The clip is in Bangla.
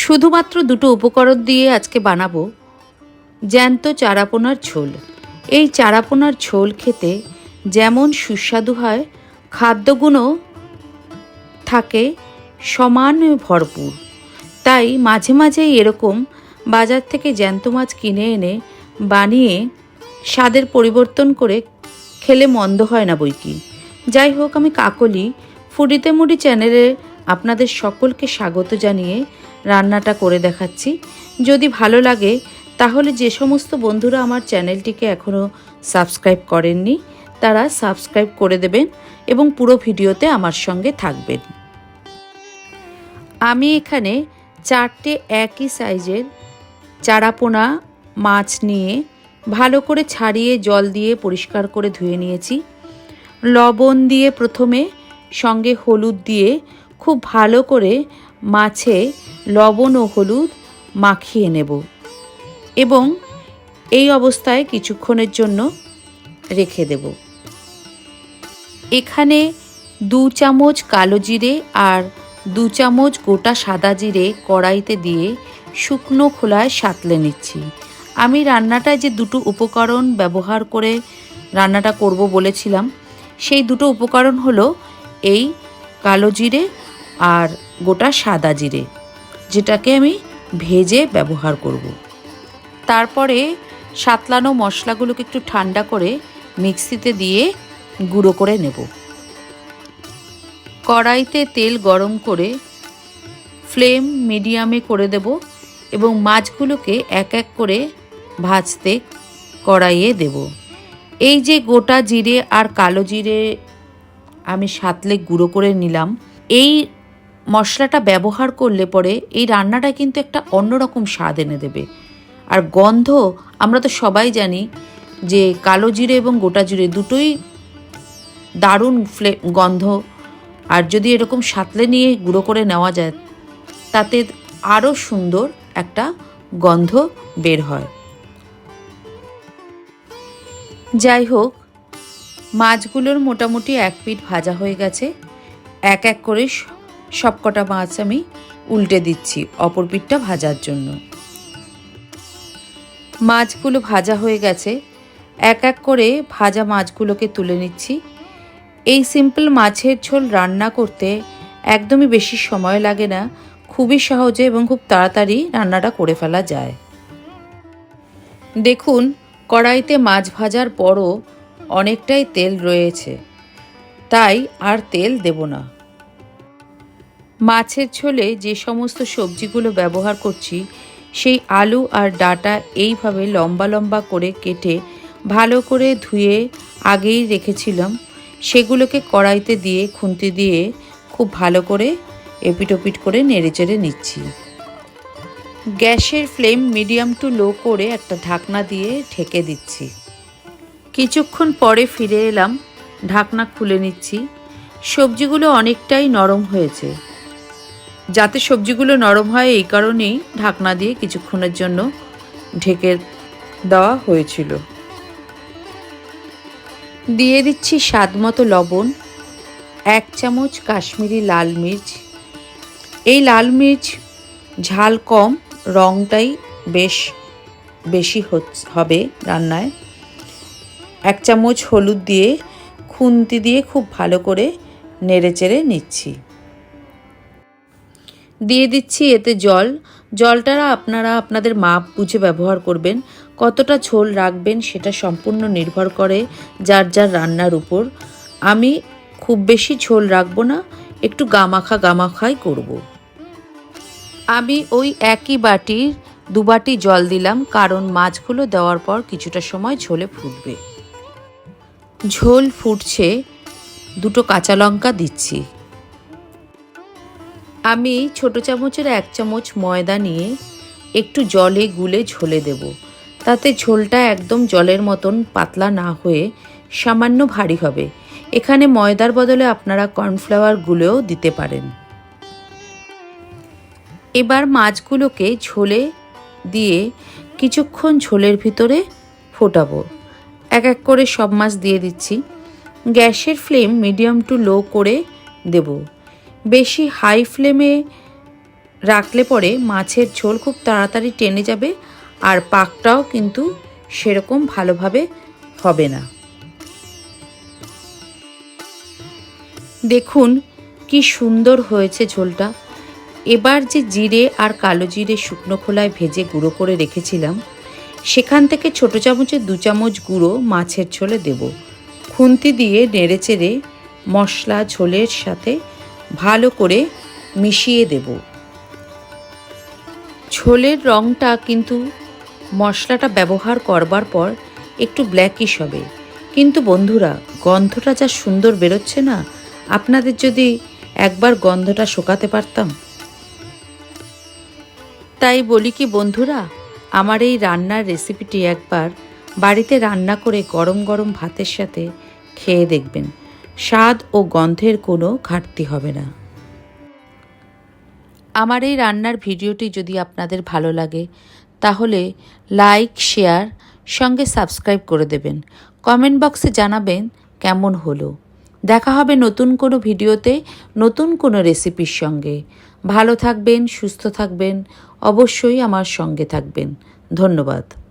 শুধুমাত্র দুটো উপকরণ দিয়ে আজকে বানাবো জ্যান্ত চারাপোনার ঝোল। এই চারাপোনার ঝোল খেতে যেমন সুস্বাদু হয়, খাদ্যগুণও থাকে সমান ভরপুর। তাই মাঝে মাঝে এরকম বাজার থেকে জ্যান্ত মাছ কিনে এনে বানিয়ে স্বাদের পরিবর্তন করে খেলে মন্দ হয় না বই কি যাই হোক, আমি কাকলি ফুডিতে মুডি চ্যানেলে আপনাদের সকলকে স্বাগত জানিয়ে রান্নাটা করে দেখাচ্ছি। যদি ভালো লাগে, তাহলে যে সমস্ত বন্ধুরা আমার চ্যানেলটিকে এখনও সাবস্ক্রাইব করেননি, তারা সাবস্ক্রাইব করে দেবেন এবং পুরো ভিডিওতে আমার সঙ্গে থাকবেন। আমি এখানে চারটে একই সাইজের চারাপোনা মাছ নিয়ে ভালো করে ছাড়িয়ে জল দিয়ে পরিষ্কার করে ধুয়ে নিয়েছি। লবণ দিয়ে প্রথমে সঙ্গে হলুদ দিয়ে খুব ভালো করে মাছে লবণ ও হলুদ মাখিয়ে নেব এবং এই অবস্থায় কিছুক্ষণের জন্য রেখে দেব। এখানে দু চামচ কালো জিরে আর দু চামচ গোটা সাদা জিরে কড়াইতে দিয়ে শুকনো খোলায় সাতলে নিচ্ছি। আমি রান্নাটায় যে দুটো উপকরণ ব্যবহার করে রান্নাটা করব বলেছিলাম, সেই দুটো উপকরণ হলো এই কালো জিরে আর গোটা সাদা জিরে। যেটাকে আমি ভেজে ব্যবহার করব। তারপরে সাতলানো মশলাগুলোকে একটু ঠান্ডা করে মিক্সিতে দিয়ে গুঁড়ো করে নেব কড়াইতে তেল গরম করে ফ্লেম মিডিয়ামে করে দেব এবং মাছগুলোকে এক এক করে ভাজতে কড়াইয়ে দেব এই যে গোটা জিরে আর কালো জিরে আমি সাতলে গুঁড়ো করে নিলাম, এই মশলাটা ব্যবহার করলে পরে এই রান্নাটা কিন্তু একটা অন্যরকম স্বাদ এনে দেবে। আর গন্ধ, আমরা তো সবাই জানি যে কালো জিরে এবং গোটা জিরে দুটোই দারুণ ফ্লে, গন্ধ। আর যদি এরকম সাতলে নিয়ে গুঁড়ো করে নেওয়া যায়, তাতে আরও সুন্দর একটা গন্ধ বের হয়। যাই হোক, মাছগুলোর মোটামুটি এক পিঠ ভাজা হয়ে গেছে। এক এক করে সবকটা মাছ আমি উল্টে দিচ্ছি, অপর পিঠটা ভাজার জন্য। মাছগুলো ভাজা হয়ে গেছে। এক এক করে ভাজা মাছগুলোকে তুলে নিচ্ছি। এই সিম্পল মাছের ঝোল রান্না করতে একদমই বেশি সময় লাগে না, খুবই সহজে এবং খুব তাড়াতাড়ি রান্নাটা করে ফেলা যায়। দেখুন, কড়াইতে মাছ ভাজার পরও অনেকটাই তেল রয়েছে। তাই আর তেল দেব না। মাছের ঝোলে যে সমস্ত সবজিগুলো ব্যবহার করছি, সেই আলু আর ডাটা এইভাবে লম্বা লম্বা করে কেটে ভালো করে ধুয়ে আগেই রেখেছিলাম। সেগুলোকে কড়াইতে দিয়ে, খুন্তি দিয়ে খুব ভালো করে এপিটোপিট করে নেড়েচেড়ে নিচ্ছি। গ্যাসের ফ্লেম মিডিয়াম টু লো করে একটা ঢাকনা দিয়ে ঢেকে দিচ্ছি। কিছুক্ষণ পরে ফিরে এলাম, ঢাকনা খুলে নিচ্ছি। সবজিগুলো অনেকটাই নরম হয়েছে। যাতে সবজিগুলো নরম হয়, এই কারণেই ঢাকনা দিয়ে কিছুক্ষণের জন্য ঢেকে দেওয়া হয়েছিল। দিয়ে দিচ্ছি স্বাদ মতো লবণ, এক চামচ কাশ্মীরি লাল মির্চ। এই লাল মির্চ ঝাল কম রঙটাই বেশ বেশি হবে রান্নায়। এক চামচ হলুদ দিয়ে খুন্তি দিয়ে খুব ভালো করে নেড়েচেড়ে নিচ্ছি। দিয়ে দিচ্ছি এতে জল। জলটা আপনারা আপনাদের মাপ বুঝে ব্যবহার করবেন। কতটা ঝোল রাখবেন সেটা সম্পূর্ণ নির্ভর করে যার যার রান্নার উপর। আমি খুব বেশি ঝোল রাখব না, একটু গামাখা গামাখাই করব। আমি ওই একই বাটির দুবাটি জল দিলাম, কারণ মাছগুলো দেওয়ার পর কিছুটা সময় ঝোলে ফুটবে। ঝোল ফুটছে, দুটো কাঁচা লঙ্কা দিচ্ছি। আমি ছোট চামচের এক চামচ ময়দা নিয়ে একটু জলে গুলে ঝোলে দেব। তাতে ঝোলটা একদম জলের মতন পাতলা না হয়ে সামান্য ভারী হবে। এখানে ময়দার বদলে আপনারা কর্নফ্লাওয়ার গুলেও দিতে পারেন। এবার মাছগুলোকে ঝোলে দিয়ে কিছুক্ষণ ঝোলের ভিতরে ফোটাবো। এক এক করে সব মাছ দিয়ে দিচ্ছি। গ্যাসের ফ্লেম মিডিয়াম টু লো করে দেব। বেশি হাই ফ্লেমে রাখলে পরে মাছের ঝোল খুব তাড়াতাড়ি টেনে যাবে আর পাকটাও কিন্তু সেরকম ভালোভাবে হবে না। দেখুন কি সুন্দর হয়েছে ঝোলটা। এবার যে জিরে আর কালো জিরে শুকনো খোলায় ভেজে গুঁড়ো করে রেখেছিলাম, সেখান থেকে ছোটো চামচে দু চামচ গুঁড়ো মাছের ঝোলে দেব। খুন্তি দিয়ে নেড়ে চেড়ে মশলা ঝোলের সাথে ভালো করে মিশিয়ে দেব। ঝোলের রঙটা কিন্তু মশলাটা ব্যবহার করবার পর একটু ব্ল্যাকিশ হবে। কিন্তু বন্ধুরা, গন্ধটা যা সুন্দর বেরোচ্ছে না, আপনাদের যদি একবার গন্ধটা শোকাতে পারতাম। তাই বলি কি বন্ধুরা, আমার এই রান্নার রেসিপিটি একবার বাড়িতে রান্না করে গরম গরম ভাতের সাথে খেয়ে দেখবেন। স্বাদ ও গন্ধের কোনো ঘাটতি হবে না। আমার এই রান্নার ভিডিওটি যদি আপনাদের ভালো লাগে, তাহলে লাইক, শেয়ার, সঙ্গে সাবস্ক্রাইব করে দেবেন। কমেন্ট বক্সে জানাবেন কেমন হলো। দেখা হবে নতুন কোনো ভিডিওতে, নতুন কোনো রেসিপির সঙ্গে। ভালো থাকবেন, সুস্থ থাকবেন, অবশ্যই আমার সঙ্গে থাকবেন। ধন্যবাদ।